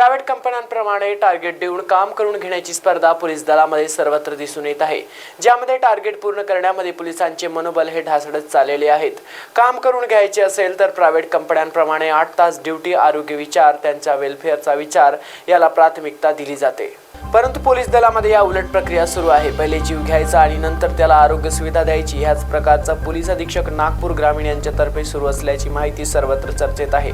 Private कंपन्यांप्रमाणे target देऊन काम करून घेण्याची स्पर्धा पोलीस दलामध्ये सर्वत्र दिसून येत आहे. ज्यामध्ये टार्गेट पूर्ण करण्यामध्ये पोलिसांचे मनोबल हे ढासळत चाललेले आहेत. काम करून घ्यायचे असेल तर प्रायव्हेट कंपन्यांप्रमाणे आठ तास ड्युटी आरोग्य विचार त्यांच्या वेलफेअरचा विचार याला प्राथमिकता दिली जाते. परंतु पोलीस दलामध्ये या उलट प्रक्रिया सुरू आहे. पहिले जीव घ्यायचा आणि नंतर त्याला आरोग्य सुविधा द्यायची. ह्याच प्रकारचा पोलीस अधीक्षक नागपूर ग्रामीण यांच्यातर्फे सुरू असल्याची माहिती सर्वत्र चर्चेत आहे.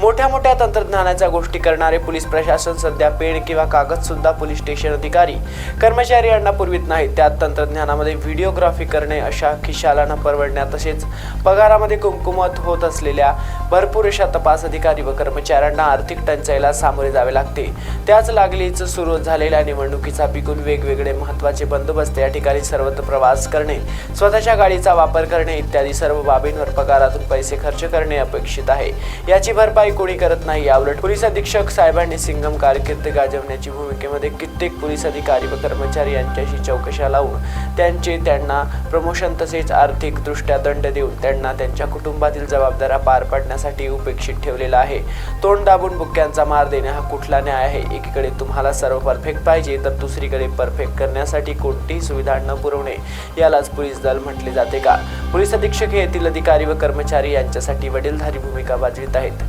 मोठ्या मोठ्या तंत्रज्ञानाच्या गोष्टी करणारे पोलीस प्रशासन सध्या पेन किंवा कागद सुद्धा पोलीस स्टेशन अधिकारी कर्मचारी यांना पुरवित नाहीत. त्यात तंत्रज्ञानामध्ये व्हिडिओग्राफी करणे अशा खिशाला न परवडण्या तसेच पगारामध्ये कुमकुमत होत असलेल्या भरपूर अशा तपास अधिकारी व कर्मचाऱ्यांना आर्थिक टंचाईला सामोरे जावे लागते. त्याच लागलीच सुरू झालेल्या निवडणुकीचा पिकून वेगवेगळे महत्त्वाचे बंदोबस्त या ठिकाणी सर्वत्र प्रवास करणे स्वतःच्या गाडीचा वापर करणे इत्यादी सर्व बाबींवर पगारातून पैसे खर्च करणे अपेक्षित आहे. याची भरपाई कोणी करत नाही याउलट पोलीस अधीक्षक साहेबांनी सिंगम कारकीर्द गाजवण्याची भूमिकेमध्ये कित्येक पोलीस अधिकारी व कर्मचारी यांच्याशी चौकशा लावून त्यांचे त्यांना प्रमोशन तसेच आर्थिकदृष्ट्या दंड देऊन त्यांना त्यांच्या कुटुंबातील जबाबदाऱ्या पार पाडण्यासाठी उपेक्षित ठेवलेला आहे. तोंड दाबून बुक्क्यांचा मार देणे हा कुठला न्याय आहे? एकीकडे तुम्हाला सर्व परफेक्ट पाहिजे तर दुसरीकडे परफेक्ट करण्यासाठी कोणतीही सुविधा न पुरवणे यालाच पोलीस दल म्हटले जाते का? पोलीस अधीक्षक हे येथील अधिकारी व कर्मचारी यांच्यासाठी वडीलधारी भूमिका बाजवित आहेत.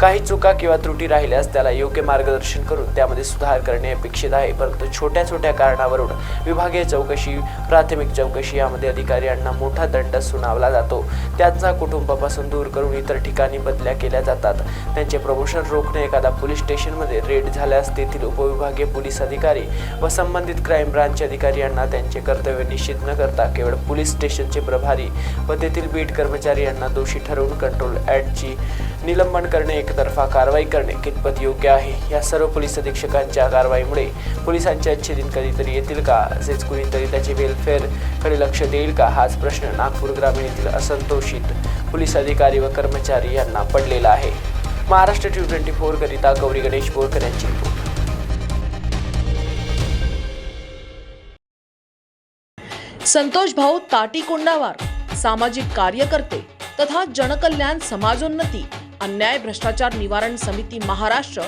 काही चुका किंवा त्रुटी राहिल्यास त्याला योग्य मार्गदर्शन करून त्यामध्ये सुधार करणे अपेक्षित आहे. परंतु छोट्या छोट्या कारणावरून विभागीय चौकशी प्राथमिक चौकशी यामध्ये अधिकाऱ्यांना मोठा दंड सुनावला जातो. त्यांचा कुटुंबापासून दूर करून इतर ठिकाणी बदल्या केल्या जातात. त्यांचे प्रमोशन रोखणे एखादा पोलीस स्टेशनमध्ये रेड झाल्यास तेथील उपविभागीय पोलीस अधिकारी व संबंधित क्राईम ब्रांच अधिकारी यांना त्यांचे कर्तव्य निश्चित न करता केवळ पोलीस स्टेशनचे प्रभारी व तेथील बीट कर्मचारी यांना दोषी ठरवून कंट्रोल ॲडची निलंबन करणे एकतर्फा कारवाई करणे कितपत योग्य आहे? या सर्व पोलीस अधीक्षकांच्या कारवाईमुळे पोलिसांचे अच्छे दिन कधीतरी येतील का? असेच कुणीतरी त्याचे वेलफेअरकडे लक्ष देईल का? हाच प्रश्न नागपूर ग्रामीण येथील असंतोषित पोलीस अधिकारी व कर्मचारी यांना पडलेला आहे. महाराष्ट्र टी ट्वेंटी फोर करिता गौरी गणेश बोरकर यांची रिपोर्ट. संतोष भाऊ ताटी कोंडावार सामाजिक कार्यकर्ते तथा जनकल्याण समाजोन्नती अन्याय भ्रष्टाचार निवारण समिती महाराष्ट्र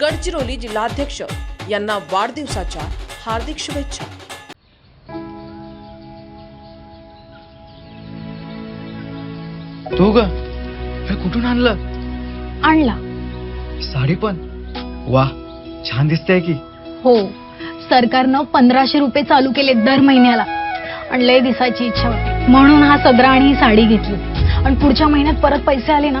गडचिरोली जिल्हाध्यक्ष यांना वाढदिवसाच्या हार्दिक शुभेच्छा. तू ग हे कुठून आणलं? आणला. साडी पण? वा छान दिसतेय की. हो सरकारनं पंधराशे रुपये चालू केले दर महिन्याला. आणि लय दिसायची इच्छा होती. म्हणून हा सदरा आणि ही साडी घेतली. आणि पुढच्या महिन्यात परत पैसे आले ना?